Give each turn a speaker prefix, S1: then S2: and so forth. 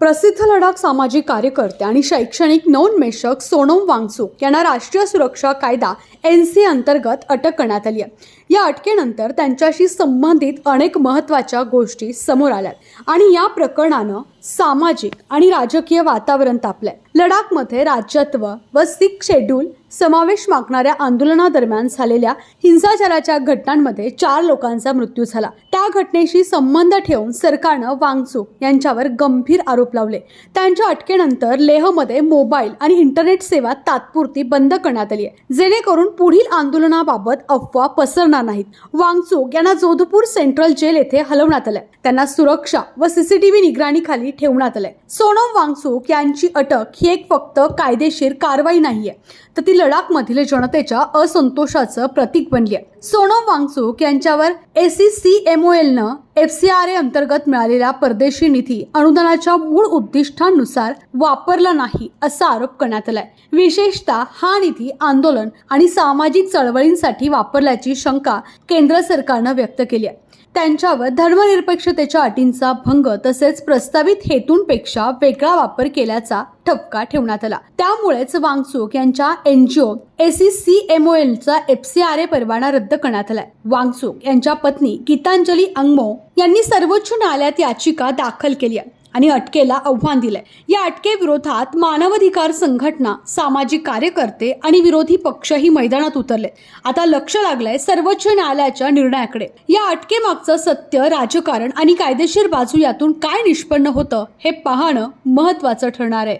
S1: प्रसिद्ध लडाख सामाजिक कार्यकर्ते आणि शैक्षणिक नवोन्मेषक सोनम वांगचूक यांना राष्ट्रीय सुरक्षा कायदा एन सी अंतर्गत अटक करण्यात आली आहे. या अटकेनंतर त्यांच्याशी संबंधित अनेक महत्त्वाच्या गोष्टी समोर आल्यात आणि या प्रकरणानं सामाजिक आणि राजकीय वातावरण तापलंय. लडाखमध्ये राज्यत्व व सिख शेड्यूल समावेश मागणाऱ्या आंदोलनादरम्यान झालेल्या हिंसाचाराच्या घटनांमध्ये चार लोकांचा मृत्यू झाला. घटनेशी संबंध ठेवून सरकारनं वांगचूक यांच्यावर गंभीर आरोप लावले. त्यांच्या अटकेनंतर लेहमध्ये मोबाईल आणि इंटरनेट सेवा तात्पुरती बंद करण्यात आली आहे. जेणेकरून पुढील आंदोलनाबाबत अफवा पसरणार नाहीत. वांगचूक यांना जोधपूर सेंट्रल जेल येथे हलवण्यात आलंय. त्यांना सुरक्षा व सीसीटीव्ही निगराणीखाली ठेवण्यात आलंय. सोनम वांगचूक यांची अटक ही एक फक्त कायदेशीर कारवाई नाहीये. तर ती लडाखमधील जनतेच्या असंतोषाचं प्रतीक बनली आहे सोनम वांगचूक यांच्यावर एसीसीएमओएलनं F C R A अंतर्गत मिळालेला परदेशी निधी अनुदानाच्या मूळ उद्दिष्टांनुसार वापरला नाही असा आरोप करण्यात आलाय. विशेषतः हा निधी आंदोलन आणि सामाजिक चळवळींसाठी वापरल्याची शंका केंद्र सरकारनं व्यक्त केली आहे. त्यांच्यावर धर्मनिरपेक्षतेच्या अटींचा भंग तसेच प्रस्तावित हेतूंपेक्षा वेगळा वापर केल्याचा ठपका ठेवण्यात आला. त्यामुळेच वांगचूक यांच्या एनजीओ एलचा एफ सी आर ए परवाना रद्द करण्यात आलाय. वांगचूक यांच्या पत्नी गीतांजली अंगमो यांनी सर्वोच्च न्यायालयात याचिका दाखल केली आहे आणि अटकेला आव्हान दिलंय. या अटकेविरोधात मानवाधिकार संघटना सामाजिक कार्यकर्ते आणि विरोधी पक्षही मैदानात उतरले आता लक्ष लागलंय सर्वोच्च न्यायालयाच्या निर्णयाकडे. या अटकेमागचं सत्य राजकारण आणि कायदेशीर बाजू यातून काय निष्पन्न होतं हे पाहणं महत्वाचं ठरणार आहे.